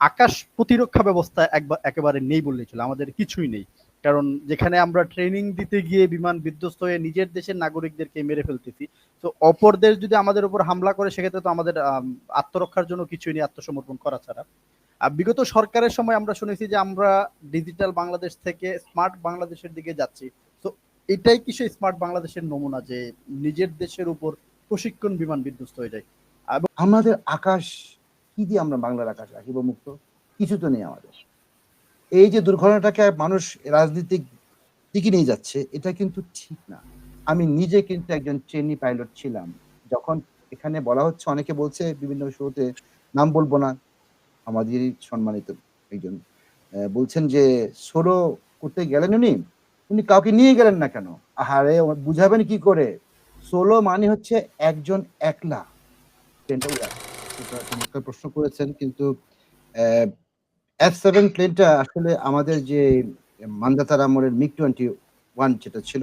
আকাশ প্রতিরক্ষা ব্যবস্থা একবার একেবারে নেই বললেই চলে, আমাদের কিছুই নেই। কারণ যেখানে আমরা ট্রেনিং দিতে গিয়ে বিমান বিধ্বস্ত হয়ে নিজের দেশের নাগরিকদেরকে মেরে ফেলতেছি, তো অপর দেশ যদি আমাদের উপর হামলা করে, সেক্ষেত্রে তো আমাদের আত্মরক্ষার জন্য কিছুই নেই, আত্মসমর্পণ করা ছাড়া। আর বিগত সরকারের সময় আমরা শুনেছি যে আমরা ডিজিটাল বাংলাদেশ থেকে স্মার্ট বাংলাদেশের দিকে যাচ্ছি। তো এটাই কি সেই স্মার্ট বাংলাদেশের নমুনা যে নিজের দেশের উপর প্রশিক্ষণ বিমান বিধ্বস্ত হয়ে যায়? আমাদের আকাশ কি দিয়ে আমরা বাংলার আকাশ রাখিব মুক্ত কিছু তো নেই আমাদের। এই যে দুর্ঘটনাটাকে মানুষ রাজনীতিক দিকে নিয়ে যাচ্ছে, এটা কিন্তু ঠিক না। আমি নিজে কিন্তু একজন ট্রেনি পাইলট ছিলাম, যখন এখানে বলা হচ্ছে, অনেকে বলছে, বিভিন্ন শোতে নাম বলব না, আমাদেরই সম্মানিত একজন বলছেন যে সোলো করতে গেলেন উনি? উনি কাউকে নিয়ে গেলেন না কেন? আহারে বুঝাবেন কি করে? সোলো মানে হচ্ছে একজন একলা এটা চমৎকার প্রশ্ন করেছেন কিন্তু এফ সেভেন প্লেনটা আসলে আমাদের যে মান্দাতার আমলের মিগ টোয়েন্টি ওয়ান যেটা ছিল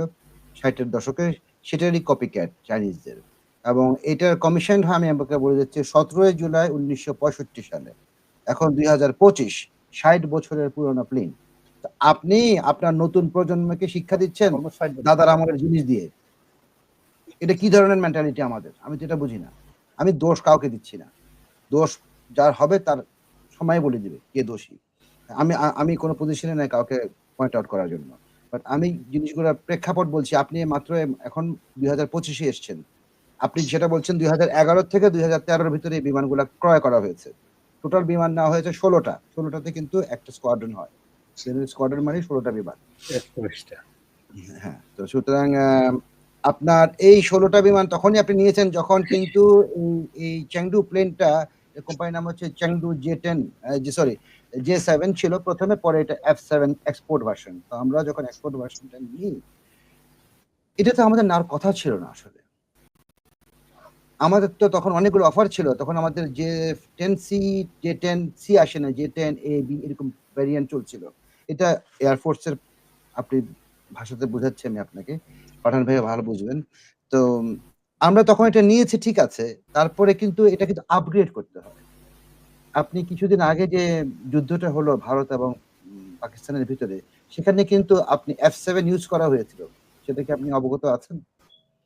ষাটের দশকে সেটারই কপি ক্যাট চাইনিজদের এবং এটার কমিশন হয় আমি আমাকে বলে দিচ্ছি সতেরোই জুলাই উনিশশো পঁয়ষট্টি সালে। এখন দুই হাজার পঁচিশ ষাট বছরের পুরোনো প্লেন আপনি আপনার নতুন প্রজন্মকে শিক্ষা দিচ্ছেন দাদার আমলের জিনিস দিয়ে। এটা কি ধরনের মেন্টালিটি আমাদের? আমি তো এটা বুঝি না। আমি দোষ কাউকে দিচ্ছি না। দোষ যার হবে তার সময় বলে দিবে কে দোষী। আমি আমি কোনো পজিশনে নাই কাউকে পয়েন্ট আউট করার জন্য। বাট আমি জিনিসগুলোর প্রেক্ষাপট বলছি আপনি মাত্র এখন দুই হাজার পঁচিশে এসছেন। আপনি যেটা বলছেন দুই হাজার এগারো থেকে দুই হাজার তেরোর ভিতরে এই বিমানগুলো ক্রয় করা হয়েছে। টোটাল বিমান নেওয়া হয়েছে ষোলোটা। ষোলোটাতে কিন্তু একটা স্কোয়াড্রন হয়। স্কোয়াড্রন মানে ষোলোটা বিমান। হ্যাঁ তো সুতরাং আপনার এই ষোলোটা বিমান তখনই আপনি নিয়েছেন যখন কিন্তু এই- এই চ্যাংডু প্লেনটা কোম্পানির নাম হচ্ছে চ্যাংডু জে টেন যে সরি জে সেভেন ছিল প্রথমে, পরে এটা এফ সেভেন এক্সপোর্ট ভার্সন তো আমরা যখন এক্সপোর্ট ভার্সনটা নিই, এটা তো আমাদের নার কথা ছিল না আসলে। আমাদের তো তখন অনেকগুলো অফার ছিল, তখন আমাদের যে ten C J ten C আসে না জে টেন এ বি এরকম ভ্যারিয়েন্ট চলছিল। এটা এয়ারফোর্সের আপনি ভাষাতে বোঝাচ্ছি আমি আপনাকে। পাঠান ভাইয়া, ভালো বুঝবেন। তো আমরা তখন এটা নিয়েছি, ঠিক আছে। তারপরে কিন্তু এটা কিন্তু আপগ্রেড করতে হবে। আপনি কিছুদিন আগে যে যুদ্ধটা হলো ভারত এবং পাকিস্তানের ভিতরে, সেখানে কিন্তু আপনি এফ সেভেন ইউজ করা হয়েছিল। সেটা কি আপনি অবগত আছেন?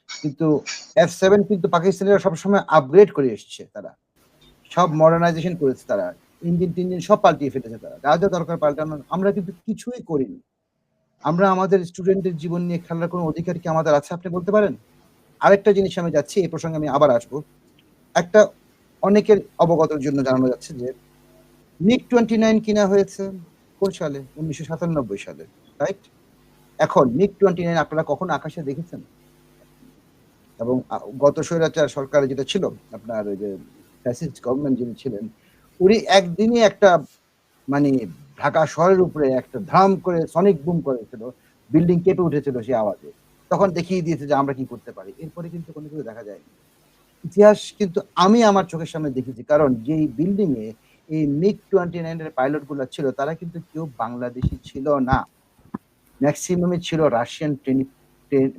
কিন্তু এফ সেভেন কিন্তু পাকিস্তানিরা সবসময় আপগ্রেড করে এসছে তারা। সব মডার্নাইজেশন করেছে তারা। ইঞ্জিন টিঞ্জিন সব পাল্টিয়ে ফেলেছে তারা। যা যা দরকার পাল্টানো। আমরা কিন্তু কিছুই করিনি। আমরা আমাদের স্টুডেন্টের জীবন নিয়ে খেলার কোনো অধিকার কি আমাদের আছে, আপনি বলতে পারেন? আরেকটা জিনিস আমি যাচ্ছি, এই প্রসঙ্গে আমি আবার আসব। একটা অনেকের অবগতের জন্য জানানো যাচ্ছে যে মিগ টোয়েন্টি নাইন কিনা হয়েছে, কোন সালে? উনিশশো সাতানব্বই সালে রাইট এখন মিগ টোয়েন্টি নাইন আপনারা কখন আকাশে দেখেছেন? এবং গত স্বৈরাচার সরকার যেটা ছিল, আপনার ওই যে ফ্যাসিস্ট গভর্নমেন্ট যিনি ছিলেন, উনি একদিনই একটা মানে ঢাকা শহরের উপরে একটা ধাম করে সনিক বুম করেছিল, বিল্ডিং কেঁপে উঠেছিল সেই আওয়াজে। তখন দেখিয়ে দিয়েছে যে আমরা কি করতে পারি। এরপরে কিন্তু কোনো কিছু দেখা যায়নি। ইতিহাস কিন্তু আমি আমার চোখের সামনে দেখেছি, কারণ যেই বিল্ডিং এ এই মিগ টোয়েন্টি নাইনের পাইলটগুলো ছিল, তারা কিন্তু কেউ বাংলাদেশি ছিল না। ম্যাক্সিমামে ছিল রাশিয়ান ট্রেন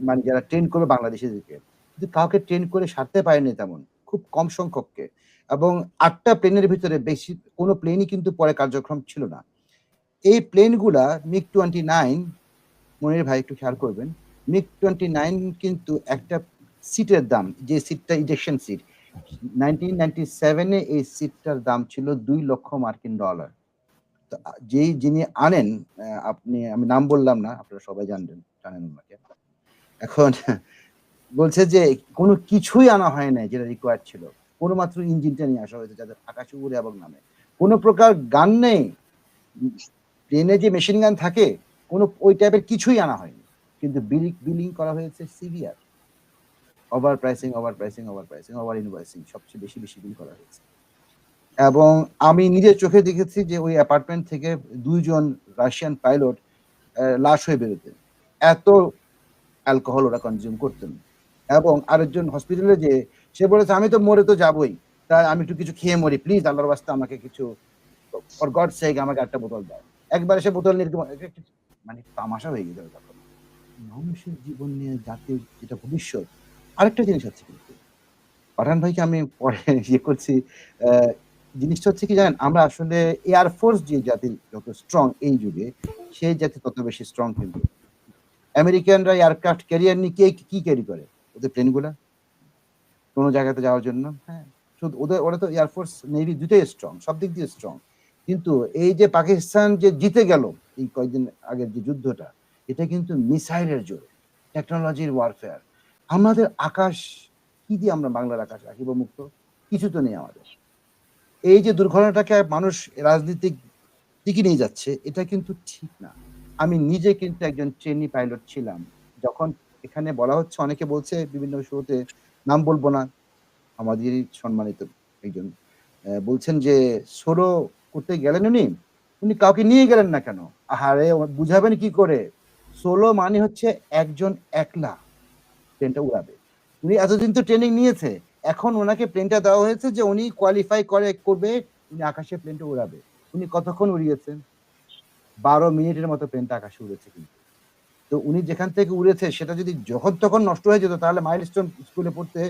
মানে যারা ট্রেন করে বাংলাদেশিদেরকে। কিন্তু কাউকে ট্রেন করে সারতে পারেনি তেমন, খুব কম সংখ্যককে। এবং আটটা প্লেনের ভিতরে বেশি, কোনো প্লেনই কিন্তু পরে কার্যক্রম ছিল না। এই প্লেনগুলা মিগ টোয়েন্টি নাইন মনির ভাই একটু খেয়াল করবেন মিগ টোয়েন্টি নাইন কিন্তু একটা সিটের দাম, যে সিটটা ইজেকশন সিট নাইনটিন নাইনটি সেভেনে এই সিটটার দাম ছিল দুই লক্ষ মার্কিন ডলার। তো যেই যিনি আনেন আপনি, আমি নাম বললাম না, আপনারা সবাই জানবেন, জানেন ওনাকে। এখন বলছে যে কোনো কিছুই আনা হয় নাই যেটা রিকোয়ার ছিল। কোনো মাত্র ইঞ্জিনটা নিয়ে আসা হয়েছে, যাদের আকাশে উড়ে এবং নামে। কোনো প্রকার গান নেই। ট্রেনে যে মেশিন গান থাকে, কোনো, ওই টাইপের কিছুই আনা হয়নি। কিন্তু বিলিং করা হয়েছে CVR over pricing over pricing over pricing over invoicing সবচেয়ে বেশি বেশি বিল করা হয়েছে। এবং আমি নিজের চোখে দেখেছি যে ওই অ্যাপার্টমেন্ট থেকে দুইজন রাশিয়ান পাইলট লাশ হয়ে বেরোতেন। এত অ্যালকোহল ওরা কনজিউম করতেন। এবং আরেকজন হসপিটালে যে, সে বলেছে, আমি তো মরে তো যাবই। তাই আমি একটু কিছু খেয়ে মরি প্লিজ আল্লাহর বাস্তে আমাকে কিছু ফর গড সেক আমাকে একটা বোতল দাও। একবার সে বোতল নিয়ে মানে তামাশা হয়ে তখন মানুষের জীবন নিয়ে জাতির যেটা ভবিষ্যৎ আরেকটা জিনিস আছে কিন্তু পাঠান ভাইকে আমি পরে ইয়ে করছি জিনিসটা হচ্ছে কি জানেন আমরা আসলে এয়ার ফোর্স যে জাতি যত স্ট্রং এই যুগে সেই জাতি তত বেশি স্ট্রং কিন্তু। আমেরিকানরা এয়ারক্রাফট ক্যারিয়ার নিয়ে কে কি ক্যারি করে? ওদের প্লেনগুলা? কোনো জায়গাতে যাওয়ার জন্য? হ্যাঁ। শুধু ওদের ওরা তো এয়ারফোর্স নেভি দুটোই স্ট্রং সব দিক দিয়ে স্ট্রং কিন্তু এই যে পাকিস্তান যে জিতে গেল এই কয়েকদিন আগের যে যুদ্ধটা এটা কিন্তু মিসাইলের জোরে টেকনোলজির ওয়ারফেয়ার আমাদের আকাশ, কি দিয়ে আমরা বাংলার আকাশ রাখিব মুক্ত? কিছু তো নেই আমাদের। এই যে দুর্ঘটনাটাকে মানুষ রাজনীতিক দিকে নিয়ে যাচ্ছে, এটা কিন্তু ঠিক না। আমি নিজে কিন্তু একজন ট্রেনি পাইলট ছিলাম, যখন এখানে বলা হচ্ছে, অনেকে বলছে, বিভিন্ন শোতে নাম বলব না, আমাদেরই সম্মানিত একজন বলছেন যে সোলো করতে গেলেন উনি? উনি কাউকে নিয়ে গেলেন না কেন? আহারে বুঝাবেন কি করে? সোলো মানে হচ্ছে একজন একলা প্লেনটা উড়াবে। উনি এতদিন তো ট্রেনিং নিয়েছে, এখন ওনাকে প্লেনটা দেওয়া হয়েছে যে উনি কোয়ালিফাই করে, করবে, উনি আকাশে প্লেনটা উড়াবে। উনি কতক্ষণ উড়িয়েছেন? বারো মিনিটের মতো প্লেনটা আকাশে উড়েছে কিন্তু। তো উনি যেখান থেকে উড়েছে, সেটা যদি যখন তখন নষ্ট হয়ে যেত, তাহলে মাইলস্টোন স্কুলে পড়তে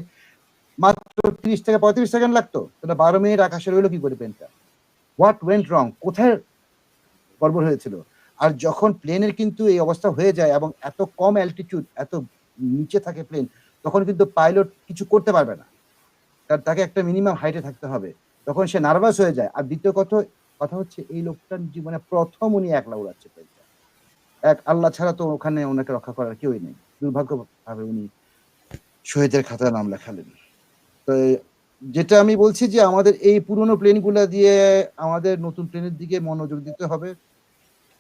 মাত্র তিরিশ থেকে পঁয়ত্রিশ সেকেন্ড লাগতো। তাহলে বারো মিনিট আকাশে রইল কি করে প্লেনটা? হোয়াট ওয়েন্ট রং কোথায় গড়বড় হয়েছিল? আর যখন প্লেনের কিন্তু এই অবস্থা হয়ে যায় এবং এত কম অ্যালটিটিউড এত নিচে থাকে প্লেন তখন কিন্তু পাইলট কিছু করতে পারবে না। তার, তাকে একটা মিনিমাম হাইটে থাকতে হবে। তখন সে নার্ভাস হয়ে যায়। আর দ্বিতীয় কথা কথা হচ্ছে এই লোকটার জীবনে প্রথম উনি একলা উড়াচ্ছে প্লেনটা এক, আল্লাহ ছাড়া তো ওখানে ওনাকে রক্ষা করার কেউই নেই। দুর্ভাগ্যভাবে উনি শহীদের খাতায় নাম লেখালেন। তো যেটা আমি বলছি যে আমাদের এই পুরনো প্লেনগুলা দিয়ে আমাদের নতুন প্লেনের দিকে মনোযোগ দিতে হবে।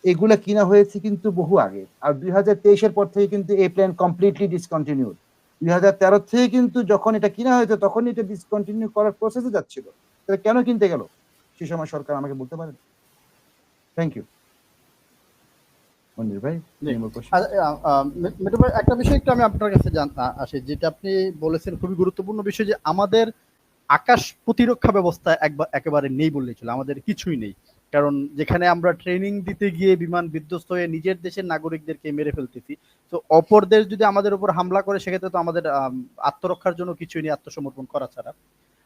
এগুলা কিনা হয়েছে কিন্তু বহু আগে। আর দুই হাজার তেইশের পর থেকে কিন্তু এই প্ল্যান কমপ্লিটলি ডিসকন্টিনিউড দুই হাজার তেরো থেকে কিন্তু যখন এটা কিনা হয়েছে তখন এটা ডিসকন্টিনিউ করার প্রসেসে যাচ্ছিল। তাহলে কেন কিনতে গেল? সে সময় সরকার আমাকে বলতে পারেন। থ্যাংক ইউ মন্দির ভাই একটা বিষয় একটু আমি আপনার কাছে আসি যেটা আপনি বলেছেন খুবই গুরুত্বপূর্ণ বিষয় যে আমাদের আকাশ প্রতিরক্ষা ব্যবস্থা একবার একেবারে নেই বললেই চলে আমাদের কিছুই নেই। কারণ যেখানে আমরা ট্রেনিং দিতে গিয়ে বিমান বিধ্বস্ত হয়ে নিজের দেশের নাগরিকদেরকে মেরে ফেলতেছি। তো অপর দেশ যদি আমাদের উপর হামলা করে, সেক্ষেত্রে তো আমাদের আত্মরক্ষার জন্য কিছুই নেই আত্মসমর্পণ করা ছাড়া।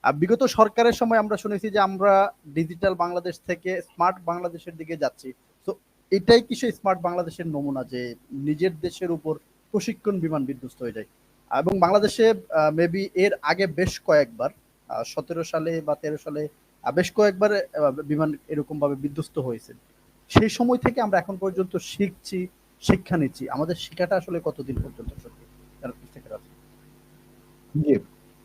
বিগত সরকারের সময় আমরা শুনেছি যে আমরা ডিজিটাল বাংলাদেশ থেকে স্মার্ট বাংলাদেশের দিকে যাচ্ছি। তো এটাই কি সেই স্মার্ট বাংলাদেশের নমুনা যে নিজের দেশের উপর প্রশিক্ষণ বিমান বিধ্বস্ত হয়ে যায়? এবং বাংলাদেশে মেবি এর আগে বেশ কয়েকবার সতেরো সালে বা তেরো সালে বেশ কয়েকবার বিমান এরকম ভাবে বিধ্বস্ত হয়েছে। সেই সময় থেকে আমরা এখন পর্যন্ত শিখছি শিক্ষা নিচ্ছি। আমাদের শিক্ষাটা আসলে কতদিন পর্যন্ত সত্যি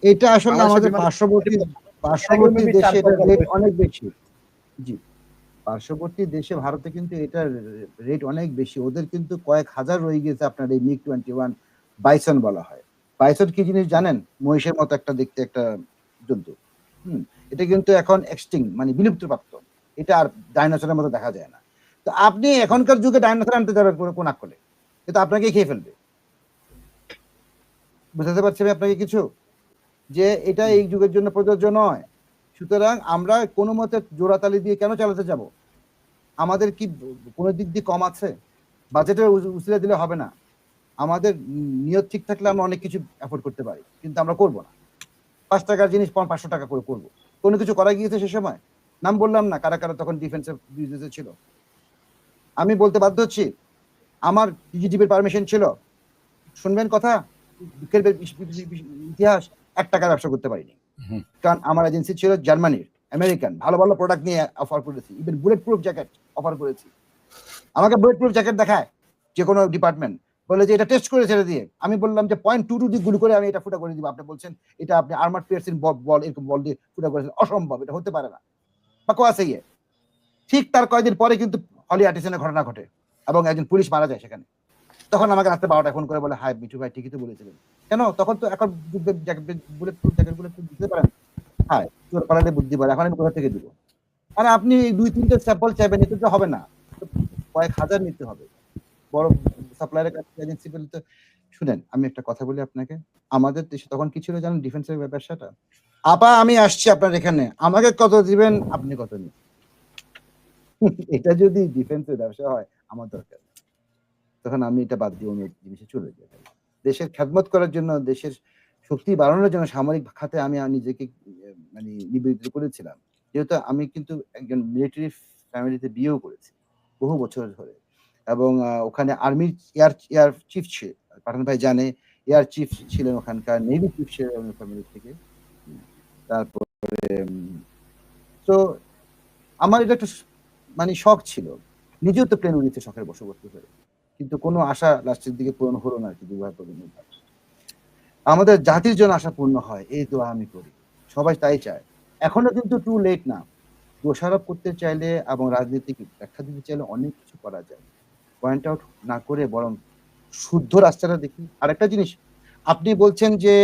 এটা আসলে আমাদের পার্শ্ববর্তী পার্শ্ববর্তী দেশে অনেক বেশি। জি। পার্শ্ববর্তী দেশে ভারতে কিন্তু এটার রেট অনেক বেশি। ওদের কিন্তু কয়েক হাজার রয়ে গেছে আপনার এই মিগ টোয়েন্টি ওয়ান বাইসন বলা হয়। বাইসন কি জিনিস জানেন? মহিষের মতো একটা দেখতে একটা জন্তু। হুম, এটা কিন্তু এখন এক্সটিং মানে বিলুপ্তপ্রাপ্ত। এটা আর ডাইনোসরের মতো দেখা যায় না। তো আপনি এখনকার যুগে ডাইনোসর আনতে যাবেন কোনো আকলে এটা আপনাকে খেয়ে ফেলবে। বুঝাতে পারছি আমি আপনাকে কিছু? যে এটা এই যুগের জন্য প্রযোজ্য নয়। সুতরাং আমরা কোনো মতে জোড়াতালি দিয়ে কেন চালাতে যাব? আমাদের কি কোনো দিক দিয়ে কম আছে? বাজেটের উচিলে দিলে হবে না। আমাদের নিয়ত ঠিক থাকলে আমরা অনেক কিছু অ্যাফোর্ড করতে পারি, কিন্তু আমরা করব না। পাঁচ টাকার জিনিস পাঁচশো টাকা করে করব। কোনো কিছু করা গিয়েছে সে সময়? নাম বললাম না কারা কারা তখন ডিফেন্সের বিজনেসে ছিল। আমি বলতে বাধ্য হচ্ছি আমার ডিজিটিভির পারমিশন ছিল। শুনবেন কথা? ইতিহাস এক টাকার ব্যবসা করতে পারিনি। কারণ আমার এজেন্সি ছিল জার্মানির আমেরিকান। ভালো ভালো প্রোডাক্ট নিয়ে অফার করেছি। Even bullet proof jacket offer করেছি। আমাকে বুলেট প্রুফ জ্যাকেট দেখায় যে কোনো ডিপার্টমেন্ট বলে যে, এটা টেস্ট করে ছেড়ে দিয়ে। আমি বললাম যে পয়েন্ট টু টু দিয়ে গুলি করে আমি এটা ফুটা করে দিব। আপনি বলছেন, এটা আপনি আর্মার পিয়ার্সিং বল, এরকম বল দিয়ে ফুটা করেছেন। অসম্ভব, এটা হতে পারে না। বা কোয়াছে গিয়ে ঠিক তার কয়েকদিন পরে কিন্তু হলি আর্টিসেনের ঘটনা ঘটে এবং একজন পুলিশ মারা যায় সেখানে। তখন আমাকে রাত্রে বারোটা ফোন করে বলে হাই মিঠু ভাই, ঠিকই তো বলেছিলেন। কেন? তখন তো এখন বুলেট প্রুফ, জ্যাকেটগুলো দিতে পারেন হ্যাঁ তোর পালাতে বুদ্ধি পারে এখন আমি কোথা থেকে দিব? মানে আপনি দুই তিনটে স্যাম্পল চাইবেন, এতে তো হবে না। কয়েক হাজার নিতে হবে। বড় কাছে এজেন্সি তো শুনেন, আমি একটা কথা বলি আপনাকে। আমাদের দেশে তখন কি ছিল জানেন ডিফেন্সের ব্যবসাটা আপা, আমি আসছি আপনার এখানে। আমাকে কত দিবেন? আপনি কত এটা যদি ডিফেন্সের ব্যবসা হয়, আমার দরকার তখন আমি এটা বাদ দিয়ে অন্য জিনিসে চলে যাই। দেশের খেদমত করার জন্য, দেশের শক্তি বাড়ানোর জন্য সামরিক খাতে আমি নিজেকে মানে নিবেদিত করেছিলাম। যেহেতু আমি কিন্তু একজন মিলিটারি ফ্যামিলিতে বিয়েও করেছি, বহু বছর ধরে। এবং ওখানে আর্মির এয়ার এয়ার চিফ ছিল। পাঠান ভাই জানে এয়ার চিফ ছিলেন ওখানকার, নেভি চিফ ছিলেন ফ্যামিলি থেকে। তারপরে তো আমার এটা একটা মানে শখ ছিল। নিজেও তো প্লেন উড়িয়েছি শখের বশবর্তী হয়ে। কিন্তু কোনো আশা লাস্টের দিকে পূরণ হলো না আরকি দুর্ভাগ্যজনকভাবে। আমাদের জাতির জন্য আশা পূর্ণ হয় এই দোয়া আমি করি। সবাই তাই চায়। এখনও কিন্তু টু লেট না। দোষারোপ করতে চাইলে এবং রাজনীতিক ব্যাখ্যা দিতে চাইলে অনেক কিছু করা যায়। পয়েন্ট আউট না করে বরং শুদ্ধ রাস্তাটা দেখি। আরেকটা জিনিস আপনি বলছেন যে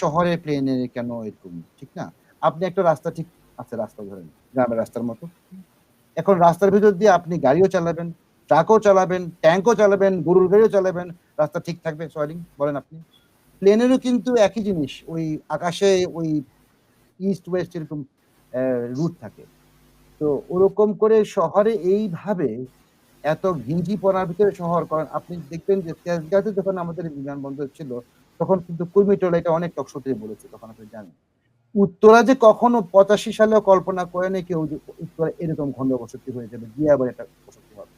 শহরে প্লেনে কেন এরকম, ঠিক না? আপনি একটা রাস্তা ঠিক আছে রাস্তা ধরেন, গ্রামের রাস্তার মতো। এখন রাস্তার ভিতর দিয়ে আপনি গাড়িও চালাবেন, ট্রাকও চালাবেন, ট্যাঙ্কও চালাবেন, গরুর গাড়িও চালাবেন, রাস্তা ঠিক থাকবে সলিং বলেন আপনি? প্লেনেরও কিন্তু একই জিনিস। ওই আকাশে ওই ইস্ট ওয়েস্ট এরকম রুট থাকে। তো ওরকম করে শহরে এইভাবে এত ঘিঞ্জি পড়ার ভিতরে শহর করেন আপনি দেখবেন যে তেজগাঁওতে যখন আমাদের বিমানবন্দর ছিল তখন কিন্তু কুর্মিটোলা এটা অনেক টকশোতে বলেছে তখন আপনি জানেন। উত্তরা যে কখনো ৮৫ সালেও কল্পনা করেনি কেউ যে উত্তরা এরকম ঘনবসতি হয়ে যাবে, গিয়ে আবার একটা বসতি হবে।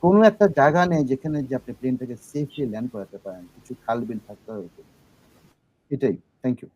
কোনো একটা জায়গা নেই যেখানে যে আপনি প্লেনটাকে সেফলি ল্যান্ড করাতে পারেন। কিছু খাল-বিল থাকতে হবে। এটাই। Thank you.